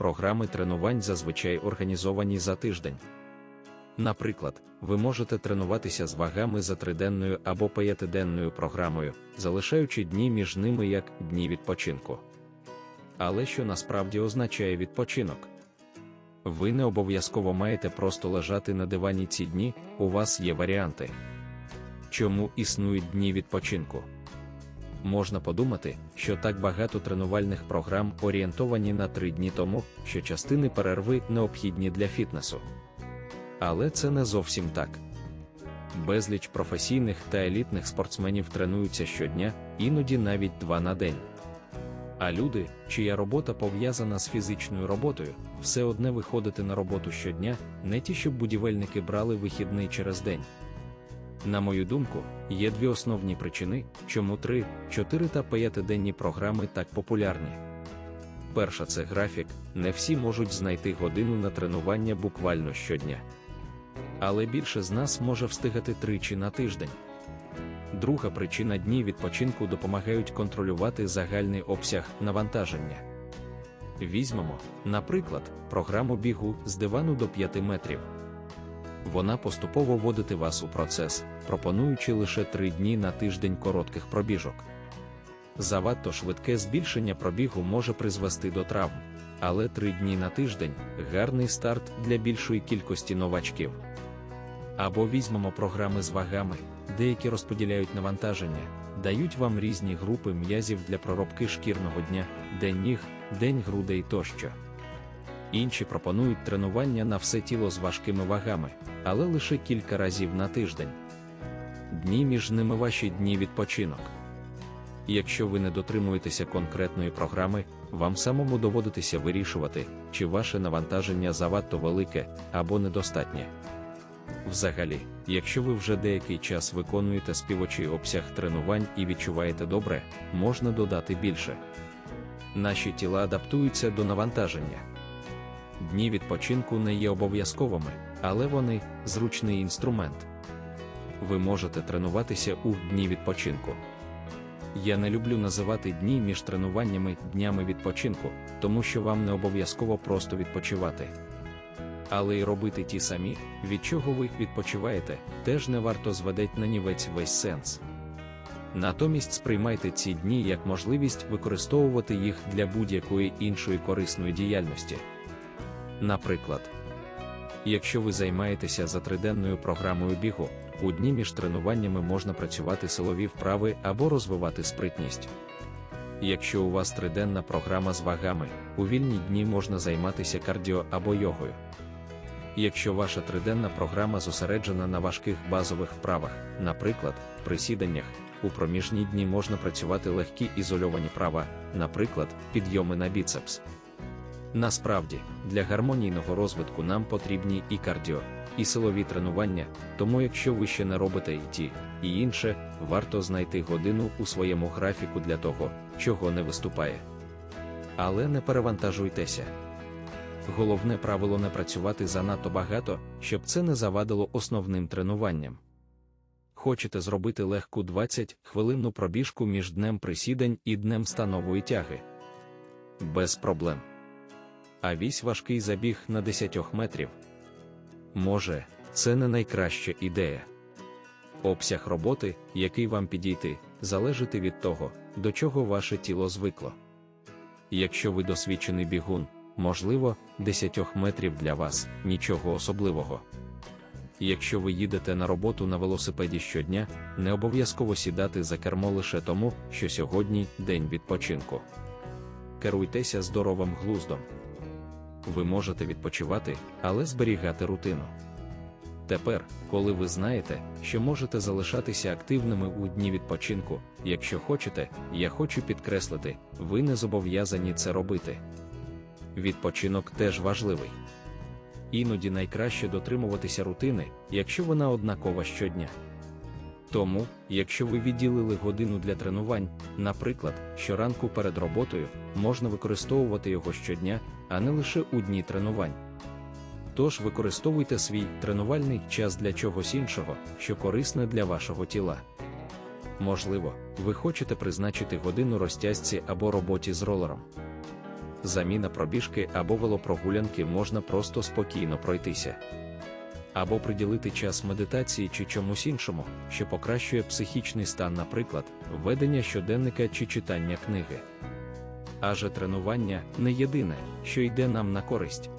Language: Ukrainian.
програми тренувань зазвичай організовані за тиждень. Наприклад, ви можете тренуватися з вагами за триденною або п'ятиденною програмою, залишаючи дні між ними як дні відпочинку. Але що насправді означає відпочинок? Ви не обов'язково маєте просто лежати на дивані ці дні, у вас є варіанти. Чому існують дні відпочинку? Можна подумати, що так багато тренувальних програм орієнтовані на три дні тому, що частини перерви необхідні для фітнесу. Але це не зовсім так. Безліч професійних та елітних спортсменів тренуються щодня, іноді навіть два на день. А люди, чия робота пов'язана з фізичною роботою, все одне виходити на роботу щодня, не ті, щоб будівельники брали вихідний через день. На мою думку, є дві основні причини, чому 3, 4 та 5-денні програми так популярні. Перша це графік, не всі можуть знайти годину на тренування буквально щодня. Але більше з нас може встигати тричі на тиждень. Друга причина дні відпочинку допомагають контролювати загальний обсяг навантаження. Візьмемо, наприклад, програму бігу з дивану до 5 метрів. Вона поступово вводити вас у процес, пропонуючи лише 3 дні на тиждень коротких пробіжок. Завадто швидке збільшення пробігу може призвести до травм, але 3 дні на тиждень гарний старт для більшої кількості новачків. Або візьмемо програми з вагами, деякі розподіляють навантаження, дають вам різні групи м'язів для проробки шкірного дня, день ніг, день грудей тощо. Інші пропонують тренування на все тіло з важкими вагами, але лише кілька разів на тиждень. Дні між ними ваші дні відпочинок. Якщо ви не дотримуєтеся конкретної програми, вам самому доводитися вирішувати, чи ваше навантаження завадто велике або недостатнє. Взагалі, якщо ви вже деякий час виконуєте співочий обсяг тренувань і відчуваєте добре, можна додати більше. Наші тіла адаптуються до навантаження. Дні відпочинку не є обов'язковими, але вони зручний інструмент. Ви можете тренуватися у дні відпочинку. Я не люблю називати дні між тренуваннями днями відпочинку, тому що вам не обов'язково просто відпочивати. Але й робити ті самі, від чого ви відпочиваєте, теж не варто зведеть на нівець весь сенс. Натомість сприймайте ці дні як можливість використовувати їх для будь-якої іншої корисної діяльності. Наприклад, якщо ви займаєтеся за триденною програмою бігу, у дні між тренуваннями можна працювати силові вправи або розвивати спритність. Якщо у вас триденна програма з вагами, у вільні дні можна займатися кардіо або йогою. Якщо ваша триденна програма зосереджена на важких базових вправах, наприклад, присіданнях, у проміжні дні можна працювати легкі ізольовані права, наприклад, підйоми на біцепс. Насправді, для гармонійного розвитку нам потрібні і кардіо, і силові тренування, тому якщо ви ще не робите і ті, і інше, варто знайти годину у своєму графіку для того, чого не виступає. Але не перевантажуйтеся. Головне правило не працювати занадто багато, щоб це не завадило основним тренуванням. Хочете зробити легку 20 хвилинну пробіжку між днем присідань і днем станової тяги? Без проблем. А вісь важкий забіг на 10 метрів. Може, це не найкраща ідея. Обсяг роботи, який вам підійти, залежить від того, до чого ваше тіло звикло. Якщо ви досвідчений бігун, можливо, 10 метрів для вас нічого особливого. Якщо ви їдете на роботу на велосипеді щодня, не обов'язково сідати за кермо лише тому, що сьогодні день відпочинку. Керуйтеся здоровим глуздом. Ви можете відпочивати, але зберігати рутину. Тепер, коли ви знаєте, що можете залишатися активними у дні відпочинку, якщо хочете, я хочу підкреслити, ви не зобов'язані це робити. Відпочинок теж важливий. Іноді найкраще дотримуватися рутини, якщо вона однакова щодня. Тому, якщо ви відділили годину для тренувань, наприклад, щоранку перед роботою, можна використовувати його щодня, а не лише у дні тренувань. Тож використовуйте свій тренувальний час для чогось іншого, що корисне для вашого тіла. Можливо, ви хочете призначити годину розтязці або роботі з ролером. заміна пробіжки або велопрогулянки можна просто спокійно пройтися. Або приділити час медитації чи чомусь іншому, що покращує психічний стан, наприклад, ведення щоденника чи читання книги. Аже тренування не єдине, що йде нам на користь.